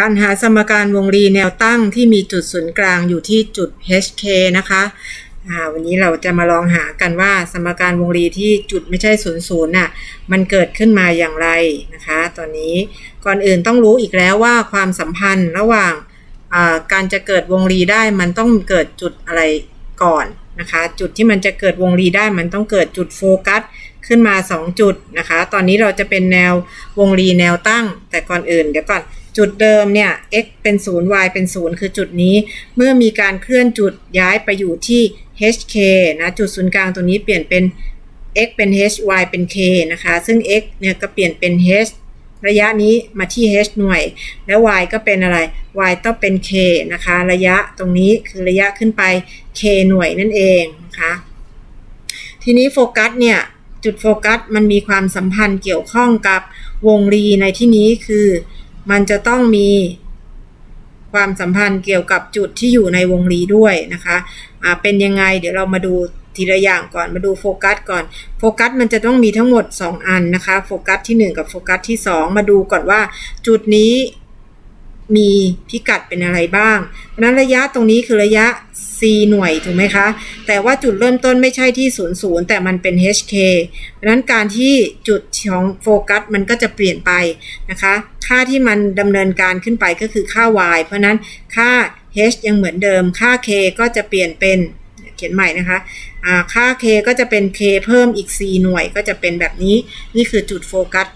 การหาสมการวงรีแนวตั้งที่มีจุดศูนย์กลางอยู่ที่จุด HK นะคะวันนี้เราจะมาลองหากันว่าสมการวงรีที่จุดไม่ใช่ศูนย์ศูนย์น่ะมันเกิดขึ้นมาอย่างไรนะคะ ตอนนี้ก่อนอื่นต้องรู้อีกแล้วว่าความสัมพันธ์ระหว่างการจะเกิดวงรีได้มันต้องเกิดจุดอะไรก่อนนะคะ จุดที่มันจะเกิดวงรีได้มันต้องเกิดจุดโฟกัสขึ้นมา 2 จุดนะคะ ตอนนี้เราจะเป็นแนววงรีแนวตั้ง แต่ก่อนอื่นเดี๋ยวก่อน จุดเดิมเนี่ย x เป็น0 y เป็น 0 คือจุดนี้ เมื่อมีการเคลื่อนจุดย้ายไปอยู่ที่ hk นะจุดศูนย์กลางตรงนี้เปลี่ยนเป็น x เป็น h y เป็น k นะคะ ซึ่ง x เนี่ยก็เปลี่ยนเป็น h ระยะนี้มาที่ h หน่วย แล้ว y ก็เป็นอะไร y ต้องเป็น k นะคะ ระยะตรงนี้คือระยะขึ้นไป k หน่วยนั่นเองนะคะ ทีนี้โฟกัสเนี่ยจุดโฟกัสมันมีความสัมพันธ์เกี่ยวข้องกับวงรีในที่นี้คือ มันจะต้องมีความสัมพันธ์เกี่ยวกับจุดที่อยู่ในวงรีด้วยนะคะะเป็นยังไงเดี๋ยวเรามาดูทีละอย่างก่อนมาดูโฟกัสก่อนโฟกัสมันจะต้องมีทั้งหมด 2 อันนะคะโฟกัสที่ 1 กับโฟกัสที่ 2 มาดูก่อนว่าจุดนี้ มีพิกัดเป็นอะไรบ้างเพราะนั้นระยะตรงนี้คือระยะ c หน่วยถูกไหมคะ แต่ว่าจุดเริ่มต้นไม่ใช่ที่ 0 0 แต่มันเป็น hk เพราะนั้นการที่จุดของโฟกัสมันก็จะเปลี่ยนไปนะคะ ค่าที่มันดำเนินการขึ้นไปก็คือค่า y เพราะนั้นค่า h ยังเหมือนเดิม ค่า k ก็จะเปลี่ยนเป็นเขียนใหม่นะคะค่า k ก็จะเป็น k เพิ่มอีก c หน่วยก็จะเป็นแบบนี้ นี่คือจุดโฟกัส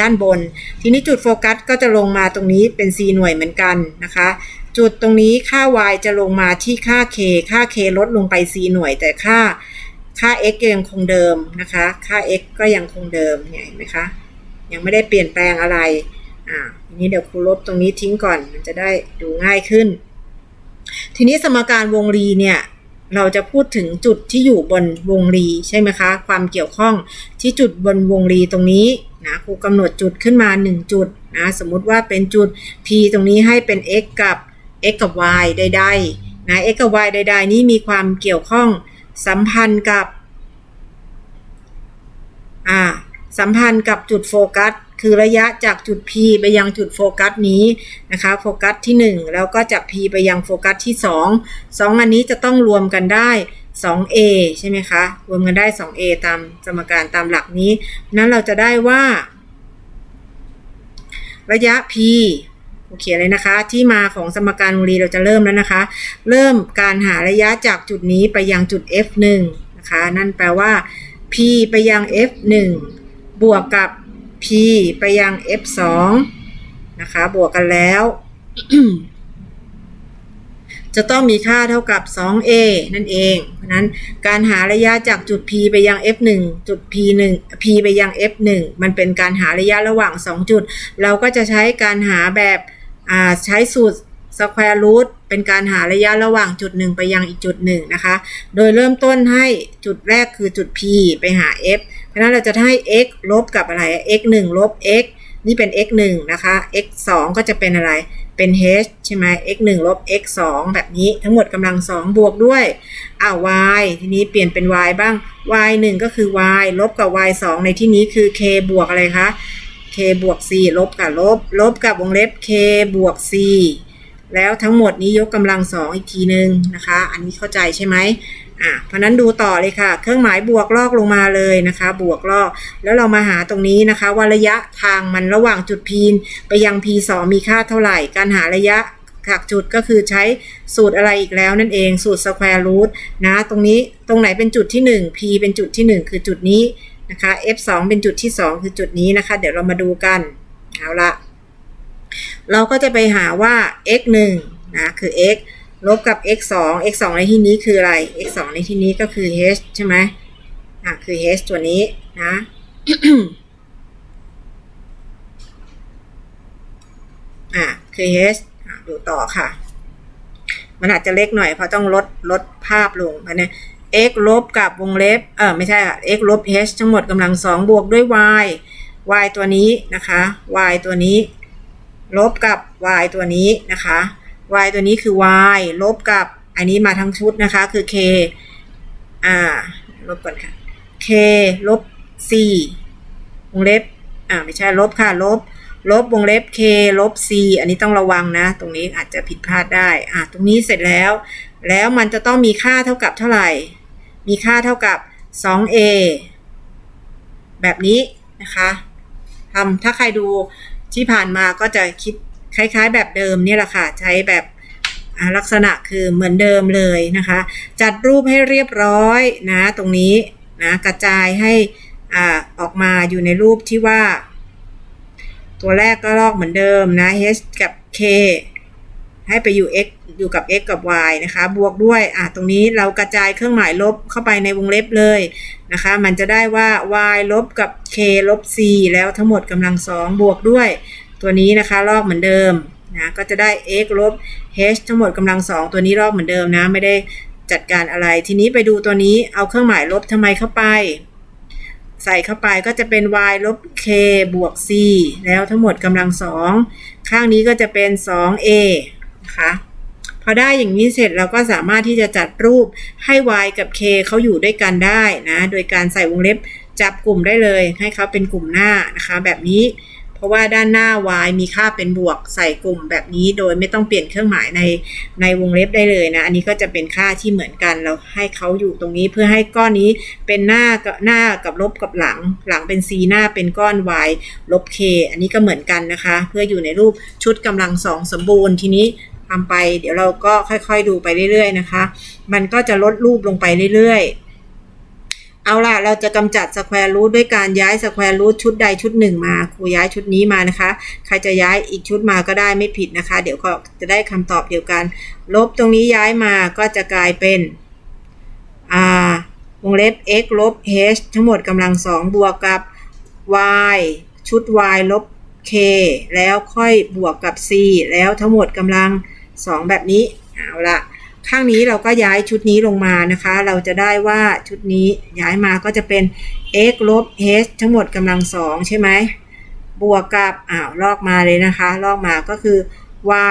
ด้านบน ทีนี้จุดโฟกัสก็จะลงมาตรงนี้เป็น c หน่วยเหมือนกันนะคะ จุดตรงนี้ค่า y จะลงมาที่ค่า k ค่า k ลดลงไป c หน่วยแต่ค่าค่า x ยังคงเดิมนะคะ ค่า x ก็ยังคงเดิมเห็นไหมคะ ยังไม่ได้เปลี่ยนแปลงอะไร อ่าทีนี้เดี๋ยวครูลบตรงนี้ทิ้งก่อน มันจะได้ดูง่ายขึ้น ทีนี้สมการวงรีเนี่ย เราจะพูดถึงจุดที่อยู่บนวงรีใช่ไหมคะ ความเกี่ยวข้องที่จุดบนวงรีตรงนี้นะครูกำหนดจุดขึ้นมา 1 จุดนะสมมุติว่าเป็นจุด p ตรงนี้ให้เป็น x กับ x กับ y ใดๆนะ x กับ y ใดๆ นี้มีความเกี่ยวข้องสัมพันธ์กับอ่าสัมพันธ์กับจุดโฟกัส คือระยะจากจุด P ไปยังจุดโฟกัสนี้นะคะโฟกัสที่ 1 แล้วก็จาก P ไปยังโฟกัสที่ 2 2 อันนี้จะต้องรวมกันได้ 2a ใช่ไหมคะ รวมกันได้ 2a ตามสมการตามหลักนี้ นั้นเราจะได้ว่า ระยะ p โอเคเลยนะคะ ที่มาของสมการวงรีเราจะเริ่มแล้วนะคะ เริ่มการหาระยะจากจุดนี้ไปยังจุด f1 นะคะ นั่นแปลว่า p ไปยัง f1 บวกกับ p ไปยัง f2 นะคะ บวกกันแล้ว จะต้องมีค่าเท่ากับ 2a นั่นเอง เพราะนั้นการหาระยะจากจุด p ไปยัง f1 จุด p1 p ไปยัง f1 มันเป็นการหาระยะระหว่าง 2 จุด เราก็จะใช้การหาแบบใช้สูตร square root เป็นการหาระยะระหว่างจุด1ไปยังอีกจุด1นะคะ โดยเริ่มต้นให้จุดแรกคือจุด p ไปหา f เพราะนั้นเราจะให้ x ลบกับอะไร x 1ลบ x นี่เป็น x 1นะคะ x 2ก็จะเป็นอะไร เป็น h ใช่ไหม x 1ลบ x 2แบบนี้ทั้งหมดกำลัง 2 บวกด้วยอ้าว y ทีนี้เปลี่ยนเป็น y บ้าง y 1ก็คือ y ลบกับ y 2ในที่นี้คือ k บวกอะไรคะ k บวก c ลบกับลบ ลบกับวงเล็บ k บวก c แล้วทั้งหมดนี้ยกกำลัง2อีกทีหนึ่งนะคะ อันนี้เข้าใจใช่ไหม อะเพราะนั้นดูต่อเลยค่ะ เครื่องหมายบวกลอกลงมาเลยนะคะ บวกลอก แล้วเรามาหาตรงนี้นะคะ ว่าระยะทางมันระหว่างจุด P ไปยัง P2 มีค่าเท่าไหร่ การหาระยะจากจุดก็คือใช้สูตรอะไรอีกแล้วนั่นเองสูตร square root นะ ตรงนี้ตรงไหนเป็นจุดที่ 1 P เป็นจุดที่ 1 คือจุดนี้นะคะ F2 เป็นจุดที่ 2 คือจุดนี้นะคะ เดี๋ยวเรามาดูกันเอาละเราก็จะไปหาว่า x 1นะคือ x ลบกับ x 2 x 2ในที่นี้คืออะไร x 2ในที่นี้ก็คือ h ใช่ไหมอะคือ h ตัวนี้นะอะคือ h ดูต่อค่ะ มันอาจจะเล็กหน่อยเพราะต้องลดลดภาพลงนะ x ลบกับวงเล็บ เออไม่ใช่อะ x ลบ h ทั้งหมดกำลังสองบวกด้วย y y ตัวนี้นะคะ y ตัวนี้ ลบกับ y ตัวนี้นะคะ y ตัวนี้คือ y ลบกับอันนี้มาทั้งชุดนะคะ คือ k อ่า ลบก่อนค่ะ k ลบ c วงเล็บ อ่า ไม่ใช่ ลบค่ะ ลบ ลบวงเล็บ k ลบ c อันนี้ต้องระวังนะ ตรงนี้อาจจะผิดพลาดได้ อะตรงนี้เสร็จแล้ว แล้วมันจะต้องมีค่าเท่ากับเท่าไหร่ มีค่าเท่ากับ 2a แบบนี้นะคะทำถ้าใครดูที่ผ่านมาก็จะคิด คล้ายๆ แบบเดิมเนี่ยแหละค่ะ ใช้แบบลักษณะคือเหมือนเดิมเลยนะคะ จัดรูปให้เรียบร้อยนะตรงนี้นะกระจายให้อ่าออกมาอยู่ในรูปที่ว่า ตัวแรกก็ลอกเหมือนเดิมนะ h กับ k ให้ไปอยู่ x อยู่กับ x กับ y นะคะ บวกด้วยอะตรงนี้เรากระจายเครื่องหมายลบเข้าไปในวงเล็บเลยนะคะ มันจะได้ว่า y ลบกับ k ลบ c แล้วทั้งหมดกำลังสองบวกด้วย ตัวนี้นะคะลอกเหมือนเดิมนะก็จะได้ x ลบ h ทั้งหมดกำลังสองตัวนี้ลอกเหมือนเดิมนะ ไม่ได้จัดการอะไร ทีนี้ไปดูตัวนี้เอาเครื่องหมายลบทำไมเข้าไป ใส่เข้าไปก็จะเป็น y ลบ k บวก c แล้วทั้งหมดกำลังสองข้างนี้ก็จะเป็น 2a นะคะพอได้อย่างนี้เสร็จเราก็สามารถที่จะจัดรูปให้ y กับ k เขาอยู่ด้วยกันได้นะ โดยการใส่วงเล็บจับกลุ่มได้เลย ให้เขาเป็นกลุ่มหน้านะคะ แบบนี้ เพราะว่าด้านหน้า y มีค่าเป็นบวกใส่กลุ่มแบบนี้โดยไม่ต้องเปลี่ยนเครื่องหมายในในวงเล็บได้เลยนะ อันนี้ก็จะเป็นค่าที่เหมือนกัน เราให้เขาอยู่ตรงนี้เพื่อให้ก้อนนี้เป็นหน้ากับหน้ากับลบกับหลัง หลังเป็น c หน้าเป็นก้อน y ลบ k อันนี้ก็เหมือนกันนะคะ เพื่ออยู่ในรูปชุดกำลังสองสมบูรณ์ทีนี้ทำไป เดี๋ยวเราก็ค่อยๆดูไปเรื่อยๆนะคะ มันก็จะลดรูปลงไปเรื่อยๆ เอาล่ะ เราจะกำจัดสแควร์รูทด้วยการย้ายสแควร์รูทชุดใดชุดหนึ่งมา ครูย้ายชุดนี้มานะคะ ใครจะย้ายอีกชุดมาก็ได้ไม่ผิดนะคะ เดี๋ยวก็จะได้คำตอบเดียวกัน ลบตรงนี้ย้ายมาก็จะกลายเป็นอ่าวงเล็บ x ลบ h ทั้งหมดกำลังสองบวกกับ y ชุด y ลบ k แล้วค่อยบวกกับ c แล้วทั้งหมดกำลัง2แบบนี้ เอาละ ข้างนี้เราก็ย้ายชุดนี้ลงมานะคะ เราจะได้ว่าชุดนี้ย้ายมาก็จะเป็น x ลบ h ทั้งหมดกำลัง2ใช่ไหม บวกกับ อ้าวลอกมาเลยนะคะ ลอกมาก็คือ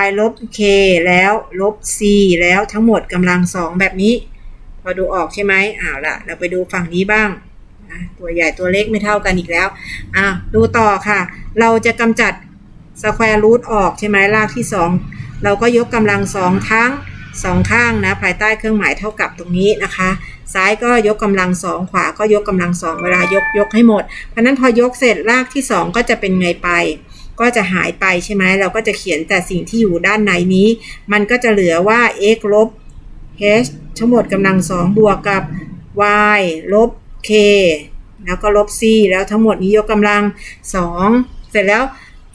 y ลบ k แล้วลบ c แล้วทั้งหมดกำลัง2แบบนี้ พอดูออกใช่ไหมอ้าวละเราไปดูฝั่งนี้บ้าง ตัวใหญ่ตัวเล็กไม่เท่ากันอีกแล้วอะดูต่อค่ะ เราจะกำจัดสแควร์รูทออกใช่ไหมรากที่2เราก็ยกกำลังสองทั้ง สองข้างนะภายใต้เครื่องหมายเท่ากับตรงนี้นะคะ ซ้ายก็ยกกำลังสองขวาก็ยกกำลังสองเวลายกยกให้หมด เพราะนั้นพอยกเสร็จรากที่ 2 ก็จะเป็นไงไป ก็จะหายไปใช่ไหมเราก็จะเขียนแต่สิ่งที่อยู่ด้านในนี้ มันก็จะเหลือว่า x ลบ h ทั้งหมดกำลังสองบวกกับ y ลบ k แล้วก็ลบ c แล้วทั้งหมดนี้ยกกำลัง2เสร็จแล้ว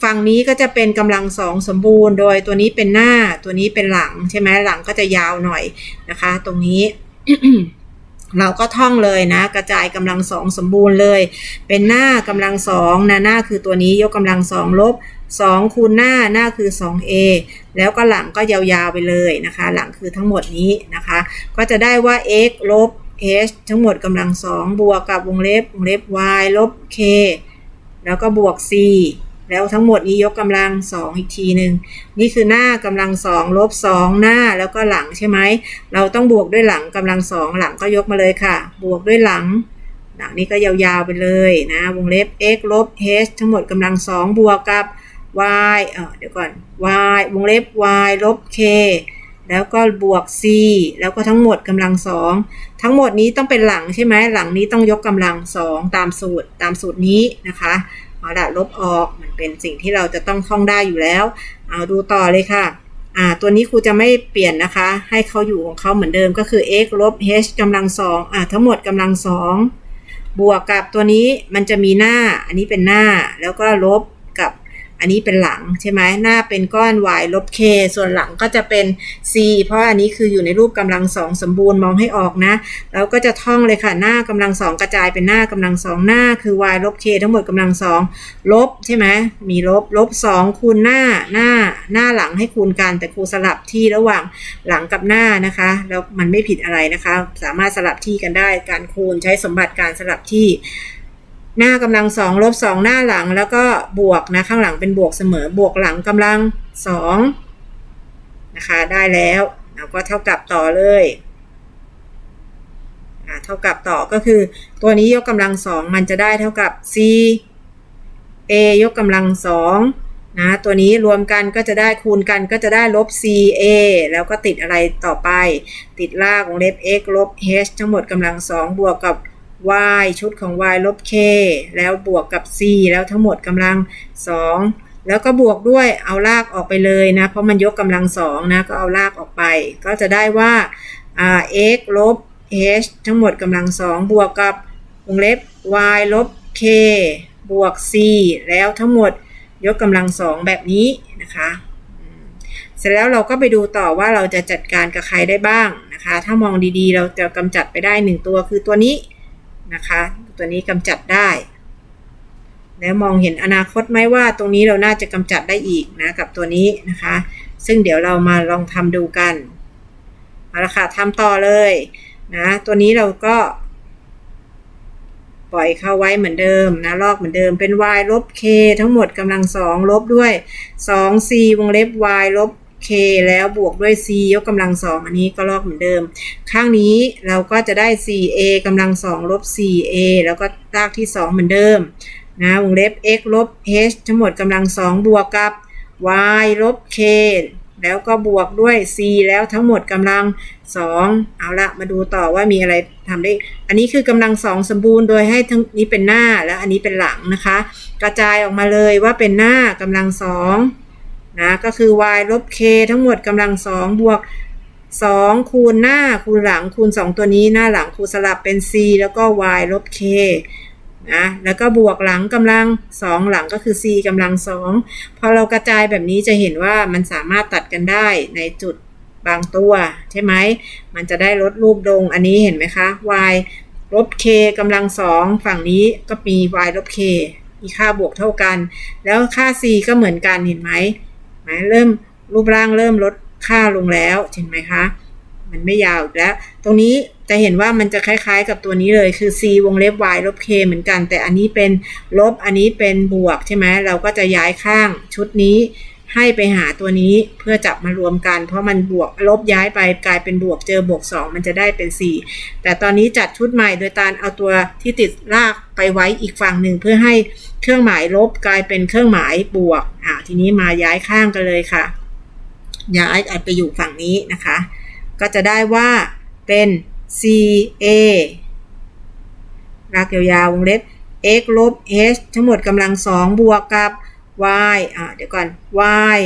ฝั่งนี้ก็จะเป็นกำลังสองสมบูรณ์ โดยตัวนี้เป็นหน้าตัวนี้เป็นหลังใช่ไหมหลังก็จะยาวหน่อยนะคะ ตรงนี้เราก็ท่องเลยนะ กระจายกำลังสองสมบูรณ์เลย เป็นหน้ากำลังสองนะหน้าคือตัวนี้ยกกำลังสองลบ2คูณหน้าหน้าคือ 2a แล้วก็หลังก็ยาวๆไปเลยนะคะ หลังคือทั้งหมดนี้นะคะ ก็จะได้ว่า x ลบ h ทั้งหมดกำลังสองบวกกับวงเล็บวงเล็บ y ลบ k แล้วก็บวก c แล้วทั้งหมดนี้ยกกำลังสองอีกทีหนึ่งนี่คือหน้ากำลังสองลบสองหน้าแล้วก็หลังใช่ไหมเราต้องบวกด้วยหลังกำลังสองหลังก็ยกมาเลยค่ะ บวกด้วยหลัง หลังนี้ก็ยาวๆไปเลยนะวงเล็บ x ลบ h ทั้งหมดกำลังสองบวกกับ y เออเดี๋ยวก่อน y วงเล็บ y ลบ k แล้วก็บวก c แล้วก็ทั้งหมดกำลังสองทั้งหมดนี้ต้องเป็นหลังใช่ไหมหลังนี้ต้องยกกำลังสองตามสูตรตามสูตรนี้นะคะ เอาละลบออกมันเป็นสิ่งที่เราจะต้องท่องได้อยู่แล้ว เอาดูต่อเลยค่ะอ่าตัวนี้ครูจะไม่เปลี่ยนนะคะ ให้เขาอยู่ของเขาเหมือนเดิมก็คือ x ลบ h กำลังสองอ่าทั้งหมดกำลังสองบวกกับตัวนี้มันจะมีหน้า อันนี้เป็นหน้าแล้วก็ลบกับ อันนี้เป็นหลังใช่ไหมหน้าเป็นก้อน y ลบ k ส่วนหลังก็จะเป็น c เพราะอันนี้คืออยู่ในรูปกำลังสองสมบูรณ์มองให้ออกนะ แล้วก็จะท่องเลยค่ะหน้ากำลังสองกระจายเป็นหน้ากำลังสองหน้าคือ y ลบ k ทั้งหมดกำลังสองลบใช่ไหมมีลบลบสองคูณหน้าหน้าหน้าหลังให้คูณกัน แต่ครูสลับที่ระหว่างหลังกับหน้านะคะ แล้วมันไม่ผิดอะไรนะคะ สามารถสลับที่กันได้การคูณใช้สมบัติการสลับที่ หน้ากำลังสองลบสองหน้าหลังแล้วก็บวกนะข้างหลังเป็นบวกเสมอบวกหลังกำลังสองนะคะได้แล้วเราก็เท่ากับต่อเลยเท่ากับต่อก็คือ ตัวนี้ยกกำลังสองมันจะได้เท่ากับ c a ยกกำลังสองนะตัวนี้รวมกันก็จะได้คูณกันก็จะได้ลบ ca แล้วก็ติดอะไรต่อไป ติดรากวงเล็บ x ลบ h ทั้งหมดกำลังสองบวกกับ y ชุดของ y ลบ k แล้วบวกกับ c แล้วทั้งหมดกำลังสองแล้วก็บวกด้วยเอารากออกไปเลยนะ เพราะมันยกกำลังสองนะ ก็เอารากออกไป ก็จะได้ว่าา x ลบ h ทั้งหมดกำลังสองบวกกับวงเล็บ y ลบ k บวก c แล้วทั้งหมดยกกำลังสองแบบนี้นะคะเสร็จแล้วเราก็ไปดูต่อว่าเราจะจัดการกับใครได้บ้างนะคะ ถ้ามองดีๆ เราจะกำจัดไปได้หนึ่งตัวคือตัวนี้ นะคะ ตัวนี้กำจัดได้ แล้วมองเห็นอนาคตไหมว่าตรงนี้เราน่าจะกำจัดได้อีกนะกับตัวนี้นะคะ ซึ่งเดี๋ยวเรามาลองทำดูกันเอาละค่ะทำต่อเลยนะตัวนี้เราก็ ปล่อยเข้าไว้เหมือนเดิมนะลอกเหมือนเดิมเป็น y ลบ k ทั้งหมดกำลังสองลบด้วย 2 c วงเล็บ y ลบ k แล้วบวกด้วย c ยกกำลังสองอันนี้ก็ลอกเหมือนเดิม ข้างนี้เราก็จะได้ 4a กำลังสองลบ 4a แล้วก็รากที่ 2 เหมือนเดิมนะวงเล็บ x ลบ h ทั้งหมดกำลังสองบวกกับ y ลบ k แล้วก็บวกด้วย c แล้วทั้งหมดกำลัง2เอาละมาดูต่อว่ามีอะไรทำได้ อันนี้คือกำลังสองสมบูรณ์โดยให้ทั้งนี้เป็นหน้าแล้วอันนี้เป็นหลังนะคะ กระจายออกมาเลยว่าเป็นหน้ากำลังสอง นะก็คือ y ลบ k ทั้งหมดกำลังสองบวก2คูณหน้าคูณหลังคูณ2ตัวนี้หน้าหลังคูณสลับเป็น c แล้วก็ y ลบ k นะแล้วก็บวกหลังกำลัง2หลังก็คือ c กำลัง2พอเรากระจายแบบนี้จะเห็นว่ามันสามารถตัดกันได้ในจุดบางตัวใช่ไหม มันจะได้ลดรูปดงอันนี้เห็นไหมคะ y ลบ k กำลัง2ฝั่งนี้ก็มี y ลบ k มีค่าบวกเท่ากัน แล้วค่า c ก็เหมือนกันเห็นไหม มเริ่มรูปร่างเริ่มลดค่าลงแล้วเห็นไหมคะ มันไม่ยาวอีกแล้ว ตรงนี้จะเห็นว่ามันจะคล้ายๆกับตัวนี้เลยคือ c วงเล็บ y ลบ k เหมือนกัน แต่อันนี้เป็นลบอันนี้เป็นบวกใช่ไหมเราก็จะย้ายข้างชุดนี้ ให้ไปหาตัวนี้เพื่อจับมารวมกัน เพราะมันบวกลบย้ายไปกลายเป็นบวกเจอบวก 2 มันจะได้เป็น 4 แต่ตอนนี้จัดชุดใหม่โดยการเอาตัวที่ติดลากไปไว้อีกฝั่งหนึ่งเพื่อให้เครื่องหมายลบกลายเป็นเครื่องหมายบวกอ่าทีนี้มาย้ายข้างกันเลยค่ะ ย้ายอัดไปอยู่ฝั่งนี้นะคะ ก็จะได้ว่าเป็น CA รากยาวๆวงเล็บ x ลบ h ทั้งหมดกำลังสองบวกกับ y อ่าเดี๋ยวก่อน y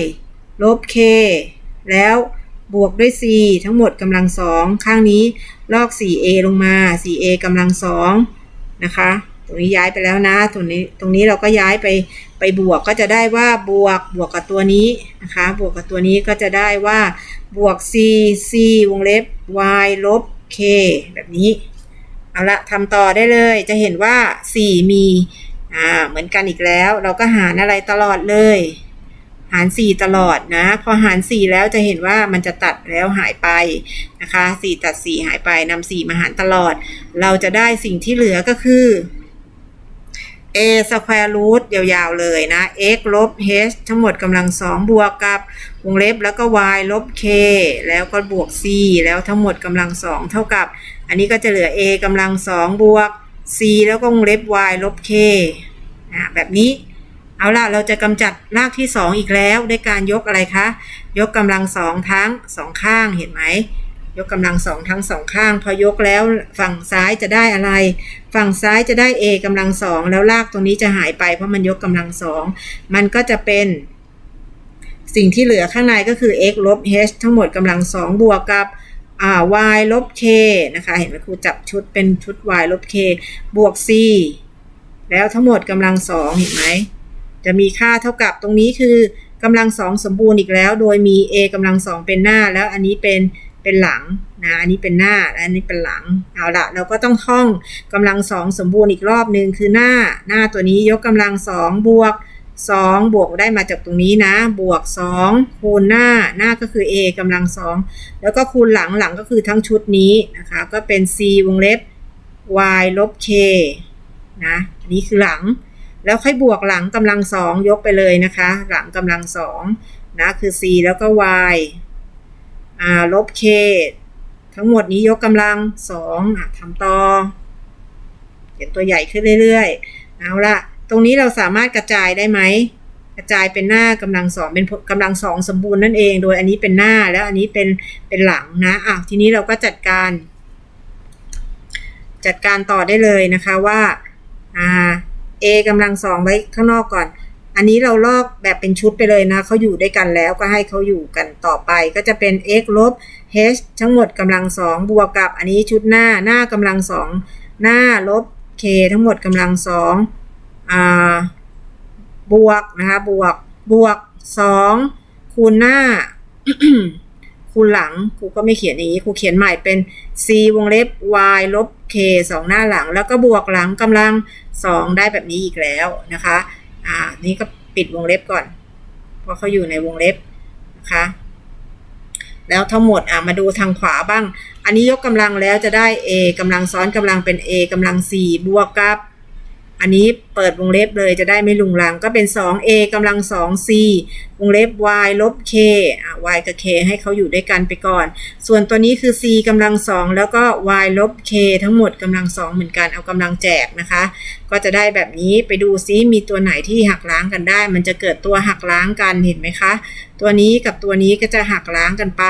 ลบ k แล้วบวกด้วย c ทั้งหมดกำลังสองข้างนี้ลอก 4a ลงมา 4a กำลังสองนะคะ ตรงนี้ย้ายไปแล้วนะตรงนี้ตรงนี้เราก็ย้ายไปไปบวกก็จะได้ว่าบวกบวกกับตัวนี้นะคะ บวกกับตัวนี้ก็จะได้ว่าบวก c c วงเล็บ y ลบ k แบบนี้ เอาละทำต่อได้เลยจะเห็นว่า 4 มี อ่าเหมือนกันอีกแล้ว เราก็หารอะไรตลอดเลย หาร 4 ตลอดนะ พอหาร 4 แล้วจะเห็นว่ามันจะตัดแล้วหายไปนะคะ 4 ตัด 4 หายไปนำ4มาหารตลอด เราจะได้สิ่งที่เหลือก็คือ a square root ยาวๆเลยนะ x ลบ h ทั้งหมดกำลัง2บวกกับวงเล็บแล้วก็ y ลบ k แล้วก็บวก c แล้วทั้งหมดกำลัง2เท่ากับ อันนี้ก็จะเหลือ a กำลัง2บวก c แล้วก็วงเล็บ y ลบ k อ่าแบบนี้ เอาล่ะ เราจะกำจัดรากที่ 2 อีกแล้วด้วยการยกอะไรคะ ยกกำลังสองทั้งสองข้างเห็นไหม ยกกำลังสองทั้งสองข้าง พอยกแล้วฝั่งซ้ายจะได้อะไร ฝั่งซ้ายจะได้ a กำลังสองแล้วลากตรงนี้จะหายไปเพราะมันยกกำลังสองมันก็จะเป็นสิ่งที่เหลือข้างในก็คือ x ลบ h ทั้งหมดกำลังสองบวกกับ อ่า y ลบ k นะคะ เห็นไหมครูจับชุดเป็นชุด y ลบ k บวก c แล้วทั้งหมดกำลังสองเห็นไหม จะมีค่าเท่ากับตรงนี้คือกำลังสองสมบูรณ์อีกแล้ว โดยมี a กำลังสองเป็นหน้า แล้วอันนี้เป็นเป็นหลังนะ อันนี้เป็นหน้าและอันนี้เป็นหลัง เอาละเราก็ต้องท่องกำลังสองสมบูรณ์อีกรอบหนึ่งคือหน้าหน้าตัวนี้ยกกำลังสองบวก สองบวกได้มาจากตรงนี้นะ บวกสองคูณหน้าหน้าก็คือ a กำลังสองแล้วก็คูณหลังหลังก็คือทั้งชุดนี้นะคะ ก็เป็น c วงเล็บ y ลบ k นะอันนี้คือหลัง แล้วค่อยบวกหลังกำลังสองยกไปเลยนะคะ หลังกำลังสองนะ คือ c แล้วก็ y อ่าลบ k ทั้งหมดนี้ยกกำลังสองอะทำต่อเขียนตัวใหญ่ขึ้นเรื่อยๆ เอาละ ตรงนี้เราสามารถกระจายได้ไหมกระจายเป็นหน้ากำลังสองเป็นกำลังสองสมบูรณ์นั่นเอง โดยอันนี้เป็นหน้าแล้วอันนี้เป็นเป็นหลังนะอะทีนี้เราก็จัดการ จัดการต่อได้เลยนะคะว่าอ่า a กำลังสองไว้ข้างนอกก่อน อันนี้เราลอกแบบเป็นชุดไปเลยนะเขาอยู่ด้วยกันแล้วก็ให้เขาอยู่กันต่อไป ก็จะเป็น x ลบ h ทั้งหมดกำลังสองบวกกับ อันนี้ชุดหน้าหน้ากำลังสองหน้าลบ k ทั้งหมดกำลังสอง บวกนะคะบวกบวกสองคูณหน้าคูณหลังครูก็ไม่เขียนอย่างนี้ครูเขียนใหม่เป็น c วงเล็บ y ลบ k สองหน้าหลัง แล้วก็บวกหลังกำลังสองได้แบบนี้อีกแล้วนะคะ อ่า นี่ก็ปิดวงเล็บก่อน เพราะเขาอยู่ในวงเล็บนะคะ แล้วทั้งหมดอะมาดูทางขวาบ้าง อันนี้ยกกำลังแล้วจะได้ a กำลังซ้อนกำลังเป็น a กำลัง4บวกกับ อันนี้เปิดวงเล็บเลยจะได้ไม่ลุงลังก็เป็น 2a กำลัง 2c วงเล็บ y ลบ k อะ y กับ k ให้เขาอยู่ด้วยกันไปก่อน ส่วนตัวนี้คือ c กำลัง 2 แล้วก็ y ลบ k ทั้งหมดกำลัง 2 เหมือนกันเอากำลังแจกนะคะ ก็จะได้แบบนี้ไปดูซิมีตัวไหนที่หักล้างกันได้ มันจะเกิดตัวหักล้างกันเห็นไหมคะ ตัวนี้กับตัวนี้ก็จะหักล้างกันไป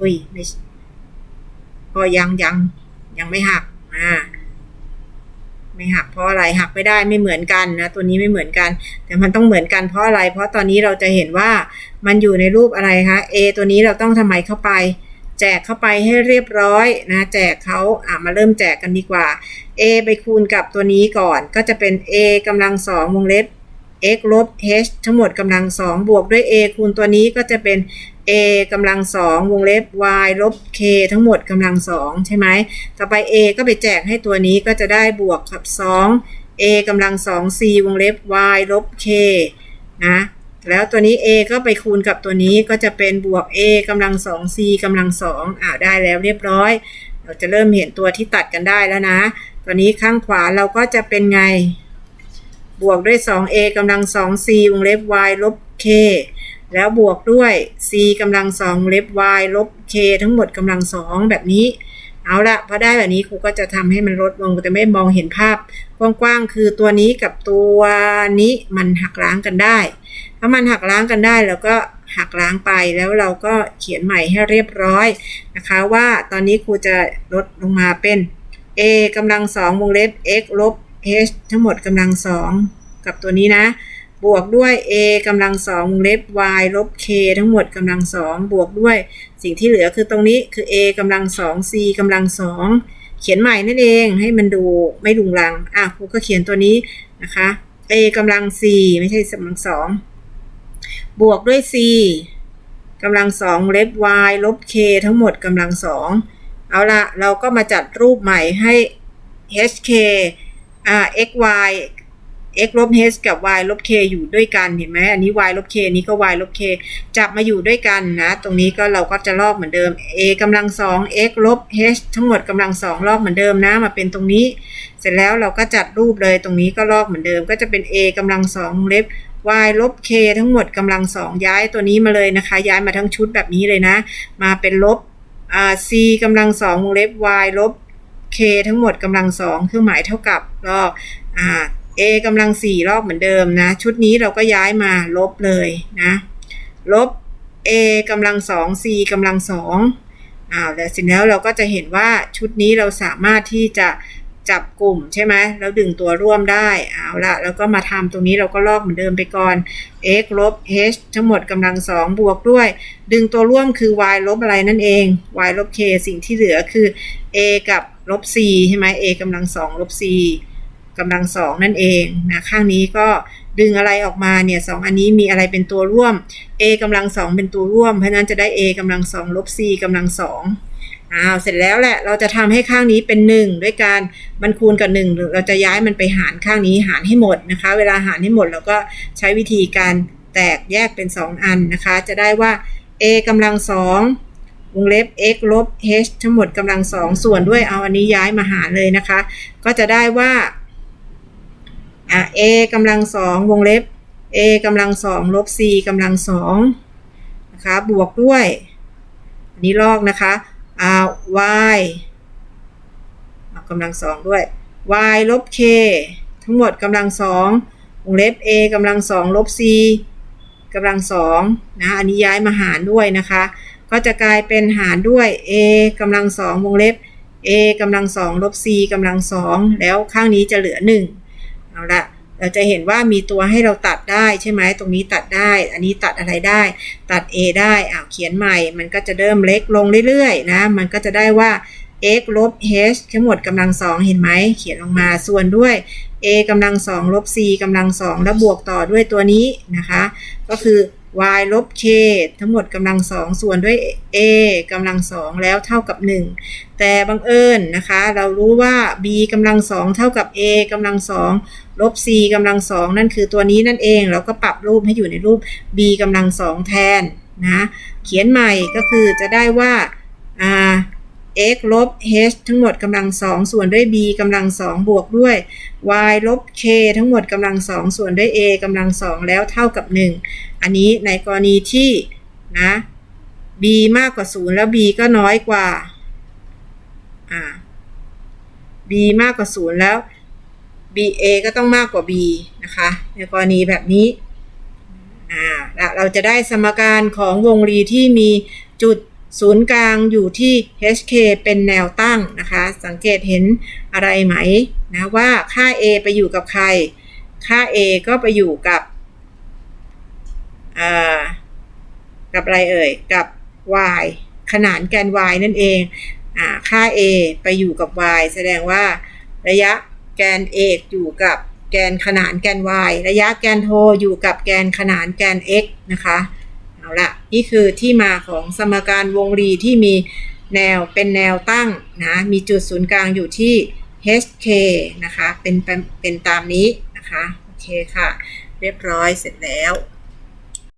อุ้ยไม่ก็ยังยังยังไม่หักอ่า ไม่หักเพราะอะไรหักไม่ได้ไม่เหมือนกันนะตัวนี้ไม่เหมือนกัน แต่มันต้องเหมือนกันเพราะอะไร เพราะตอนนี้เราจะเห็นว่ามันอยู่ในรูปอะไรคะ A ตัวนี้เราต้องทำไมเข้าไป แจกเข้าไปให้เรียบร้อยนะแจกเขาอะมาเริ่มแจกกันดีกว่า A ไปคูณกับตัวนี้ก่อนก็จะเป็น A กำลังสองวงเล็บ x ลบ h ทั้งหมดกำลังสองบวกด้วย a คูณตัวนี้ก็จะเป็น a กำลังสองวงเล็บ y ลบ k ทั้งหมดกำลังสองใช่ไหม ต่อไป a ก็ไปแจกให้ตัวนี้ก็จะได้บวกกับ 2 a กำลังสอง c วงเล็บ y ลบ k นะ แล้วตัวนี้ a ก็ไปคูณกับตัวนี้ก็จะเป็นบวก a กำลังสอง c กำลังสองอ่าได้แล้วเรียบร้อย เราจะเริ่มเห็นตัวที่ตัดกันได้แล้วนะ ตัวนี้ข้างขวาเราก็จะเป็นไง บวกด้วย 2a กำลัง 2c วงเล็บ y ลบ k แล้วบวกด้วย c กำลัง2วงเล็บ y ลบ k ทั้งหมดกำลัง 2 แบบนี้ เอาละพอได้แบบนี้ครูก็จะทำให้มันลดลงจะไม่มองเห็นภาพ กว้างๆ คือตัวนี้กับตัวนี้มันหักล้างกันได้ ถ้ามันหักล้างกันได้แล้วก็หักล้างไปแล้วเราก็เขียนใหม่ให้เรียบร้อยนะคะว่าตอนนี้ครูจะลดลงมาเป็น a กำลัง2วงเล็บ x ลบ h ทั้งหมดกำลังสองกับตัวนี้นะ บวกด้วย a กำลังสองวงเล็บ y ลบ k ทั้งหมดกำลังสองบวกด้วย สิ่งที่เหลือคือตรงนี้คือ a กำลังสอง c กำลังสองเขียนใหม่นั่นเองให้มันดูไม่ลุงลัง อะครูก็เขียนตัวนี้นะคะ a กำลัง c ไม่ใช่กำลังสองบวกด้วย c กำลังสองเล็บ y ลบ k ทั้งหมดกำลังสองเอาละเราก็มาจัดรูปใหม่ให้ hk อ่า x y x ลบ h กับ y ลบ k อยู่ด้วยกันเห็นไหมอันนี้ y ลบ k นี้ก็ y ลบ k จับมาอยู่ด้วยกันนะ ตรงนี้ก็เราก็จะลอกเหมือนเดิม a กำลังสอง x ลบ h ทั้งหมดกำลังสองลอกเหมือนเดิมนะ มาเป็นตรงนี้ เสร็จแล้วเราก็จัดรูปเลยตรงนี้ก็ลอกเหมือนเดิม ก็จะเป็น a กำลังสองเล็บ y ลบ k ทั้งหมดกำลังสองย้ายตัวนี้มาเลยนะคะ ย้ายมาทั้งชุดแบบนี้เลยนะ มาเป็นลบอ่า c กำลังสองวงเล็บ y ลบ k ทั้งหมดกำลังสองเครื่องหมายเท่ากับลอกอ่า a กำลังสี่รอบเหมือนเดิมนะ ชุดนี้เราก็ย้ายมาลบเลยนะ ลบ a กำลังสอง c กำลังสองอ้าวแล้วสร็จแล้วเราก็จะเห็นว่าชุดนี้เราสามารถที่จะจับกลุ่มใช่ไหมแล้วดึงตัวร่วมได้เอาละแล้วก็มาทำตรงนี้เราก็ลอกเหมือนเดิมไปก่อน x ลบ h ทั้งหมดกำลังสองบวกด้วย ดึงตัวร่วมคือ y ลบอะไรนั่นเอง y ลบ k สิ่งที่เหลือคือ a กับลบ c ใช่ไหม a กำลังสองลบ c กำลังสองนั่นเองนะข้างนี้ก็ดึงอะไรออกมาเนี่ยสองอันนี้มีอะไรเป็นตัวร่วม a กำลังสองเป็นตัวร่วม เพราะนั้นจะได้ a กำลังสองลบ c กำลังสองอ้าวเสร็จแล้วแหละเราจะทำให้ข้างนี้เป็น 1 ด้วยการมันคูณกับ1หรือเราจะย้ายมันไปหารข้างนี้หารให้หมดนะคะ เวลาหารให้หมดเราก็ใช้วิธีการแตกแยกเป็น 2 อันนะคะ จะได้ว่า a กำลังสอง วงเล็บ x ลบ h ทั้งหมดกำลังสองส่วนด้วยเอาอันนี้ย้ายมาหารเลยนะคะ ก็จะได้ว่าอะ a กำลังสองวงเล็บ a กำลังสองลบ c กำลังสองนะคะบวกด้วยอันนี้ลอกนะคะอ่า y ากำลังสองด้วย y ลบ k ทั้งหมดกำลังสองวงเล็บ a กำลังสองลบ c กำลังสองนะ อันนี้ย้ายมาหารด้วยนะคะ ก็จะกลายเป็นหารด้วย a กำลังสองวงเล็บ a กำลังสองลบ c กำลังสองแล้วข้างนี้จะเหลือหนึ่งเอาละเราจะเห็นว่ามีตัวให้เราตัดได้ใช่ไหมตรงนี้ตัดได้ อันนี้ตัดอะไรได้ ตัด a ได้อ้าวเขียนใหม่ มันก็จะเริ่มเล็กลงเรื่อยๆนะมันก็จะได้ว่า x ลบ h ทั้งหมดกำลังสองเห็นไหมเขียนลงมาส่วนด้วย a กำลังสองลบ c กำลังสองแล้วบวกต่อด้วยตัวนี้นะคะ ก็คือ y ลบ k ทั้งหมดกำลังสองส่วนด้วย a กำลังสองแล้วเท่ากับ 1 แต่บังเอิญนะคะ เรารู้ว่า b กำลังสองเท่ากับ a กำลังสองลบ c กำลังสองนั่นคือตัวนี้นั่นเอง เราก็ปรับรูปให้อยู่ในรูป b กำลังสองแทนนะ เขียนใหม่ก็คือจะได้ว่าอ่า x ลบ h ทั้งหมดกำลังสองส่วนด้วย b กำลังสองบวกด้วย y ลบ k ทั้งหมดกำลังสองส่วนด้วย a กำลังสองแล้วเท่ากับ 1 อันนี้ในกรณีที่นะ b มากกว่า 0 แล้ว b ก็น้อยกว่าอ่า b มากกว่า 0 แล้ว b a ก็ต้องมากกว่า b นะคะ ในกรณีแบบนี้อ่าเราจะได้สมการของวงรีที่มีจุด ศูนย์กลางอยู่ที่ HK เป็นแนวตั้งนะคะ สังเกตเห็นอะไรไหมนะว่าค่า A ไปอยู่กับใคร ค่า A ก็ไปอยู่กับกับอะไรเอ่ย กับ y ขนานแกน y นั่นเองอค่า A ไปอยู่กับ y แสดงว่าระยะแกน A อยู่กับแกนขนานแกน y ระยะแกนโทอยู่กับแกนขนานแกน x นะคะ เอาละนี่คือที่มาของสมการวงรีที่มีแนวเป็นแนวตั้งนะมีจุดศูนย์กลางอยู่ที่ HK นะคะเป็นเป็นเป็นตามนี้นะคะ โอเคค่ะ เรียบร้อยเสร็จแล้ว